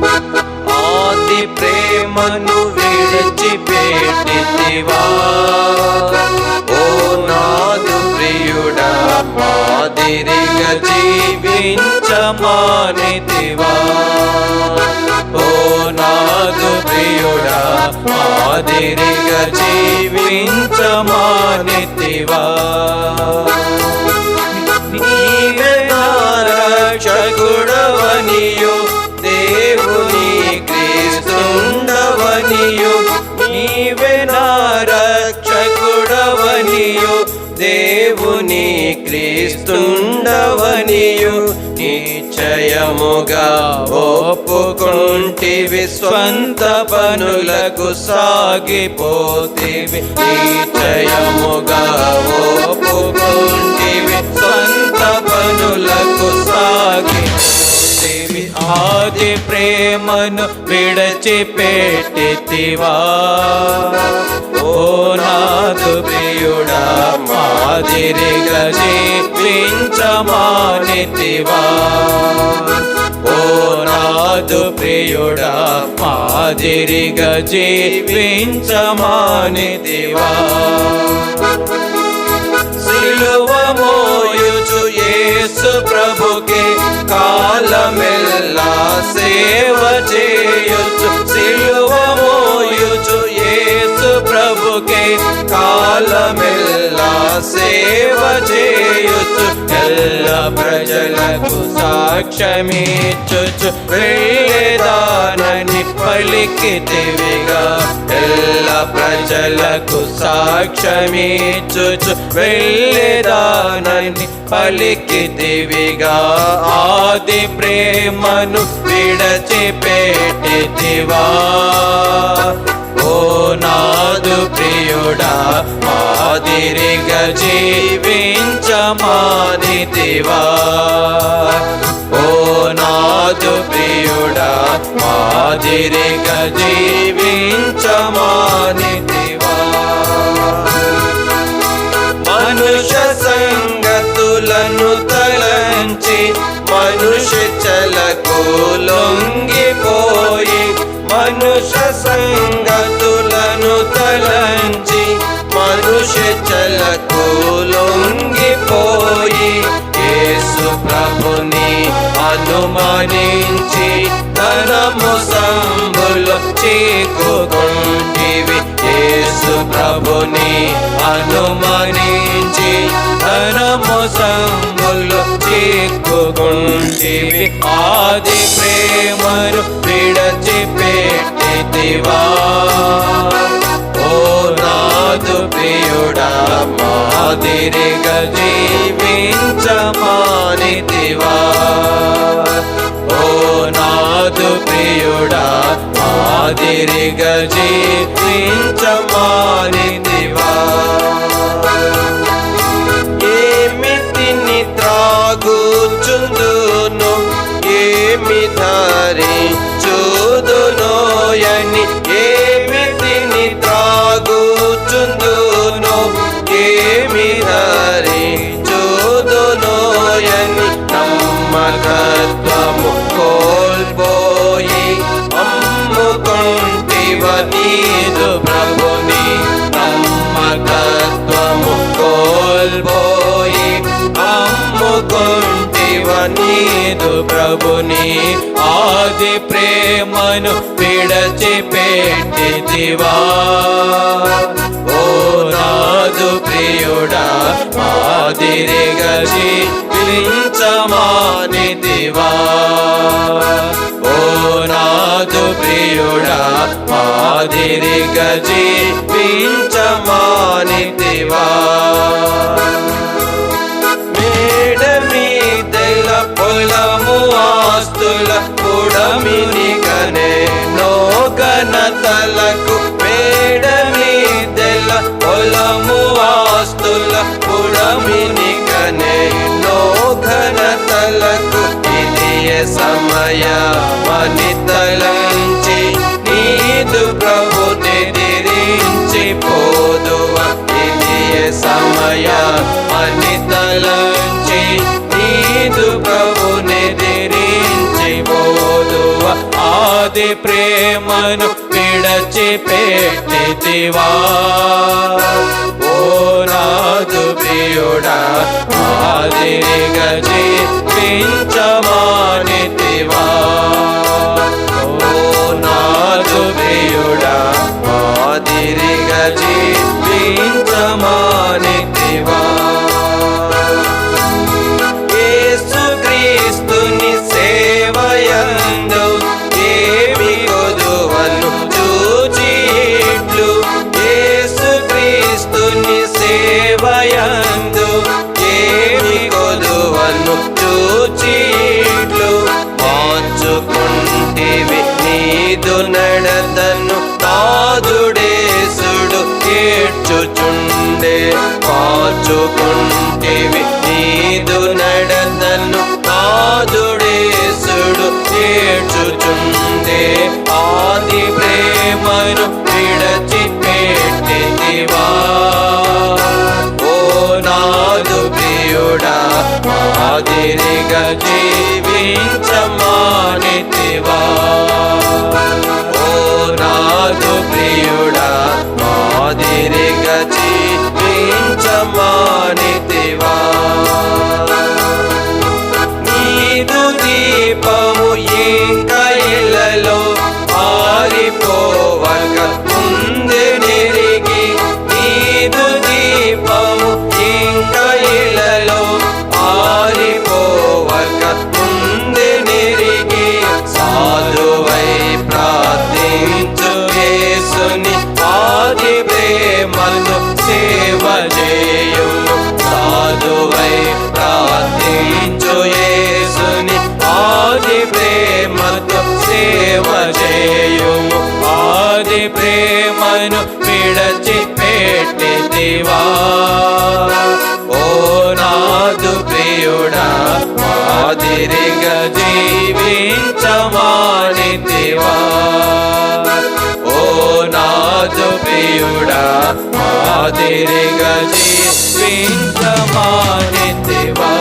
ఆది ప్రేమను విడిచిపెట్టితివా ఓ నాదు ప్రియుడా మాదిరిగా జీవించమానితివా? ఓ నాదు ప్రియుడా మాదిరిగా జీవించమానితివా? నిశ్చయముగా ఒప్పుకుంటివి స్వంత పనులకు సాగిపోతివి. నిశ్చయముగా ఒప్పుకుంటివి స్వంత పనులకు సాగిపోతివి. ఆది ప్రేమను విడచిపెట్టితివా. ఓ నాదు ప్రియుడా మాదిరిగా వించమానివా ఓ నాదు ప్రియుడా మాదిరిగా జీవించమానితివా సిలువ మోయుచు యేసు ప్రభుకే కాలమెల్లా సేవ చేయ. సేవ చేయుచు ఎల్ల ప్రజలకు సాక్ష్యమిచ్చుచు వెళ్ళేదానని పలికితివిగా ఎల్ల ప్రజలకు సాక్ష్యమిచ్చుచు వెళ్ళేదానని పలికితివిగా ఆది ప్రేమను విడచి విడచిపెట్టితివా ఓ నాదు ప్రియుడా ఎరిగ జీవించమాని దివా. ఓ నాదు ప్రియుడా మాదిరిగ జీవించమాని దివా. మనుష్య సంగతులను తలంచి మనుష్య చలకు లొంగిపోయి మనుష్య సంగ మనుష్య చలకు లొంగిపోయి యేసు ప్రభుని అనుమానించి ధనము సంబులు చీకుకుంటివి. యేసు ప్రభుని అనుమానించి ధనము సంబులు చీకుకుంటివి. ఆది ప్రేమను విడచిపెట్టితివా ఓ నాదు ప్రియుడా మాదిరిగా జీవించమానితివా. ఓ నాదు ప్రియుడా మాదిరిగా జీవించమానితివా. అమ్ముకుంటివ నీదు ప్రభుని నీదు ప్రభుని ఆది ప్రేమను విడచి విడచిపెట్టితివా ఓ నాదు ప్రియుడా మాదిరిగా జీవించమానితివా ఓ నాదు ప్రియుడా మాదిరిగా జీవించమానితివా కులము పొలము ఆస్తుల పుడమిని కనే నోగనతలకు పేడమి మీదెల కులము ఆస్తుల పుడమిని కనే నోగనతలకు ఇది సమయ మనితలంచి నీదు ప్రభు నిదిరించి పోదువ ఇది సమయ మనితలంచి ఆది ప్రేమను విడచిపెట్టితివా ఓ నాదు ప్రియుడా ఆదిరిగా జీవించమానితివా ఏడ్చుచుండే మార్చుకుంటివి నీదు నడతను నాదుడేసుడు ఏడ్చుచుండే ఆది ప్రేమను విడచి పెట్టివా ఓ నాదు ప్రియుడా మాదిరిగా జీవించమానివా నిన్ను విడచి పెట్టి దివా. ఓ నాదు ప్రియుడా మాదిరిగా జీవించమాని దివా. ఓ నాదు ప్రియుడా మాదిరిగా జీవించమాని దివా.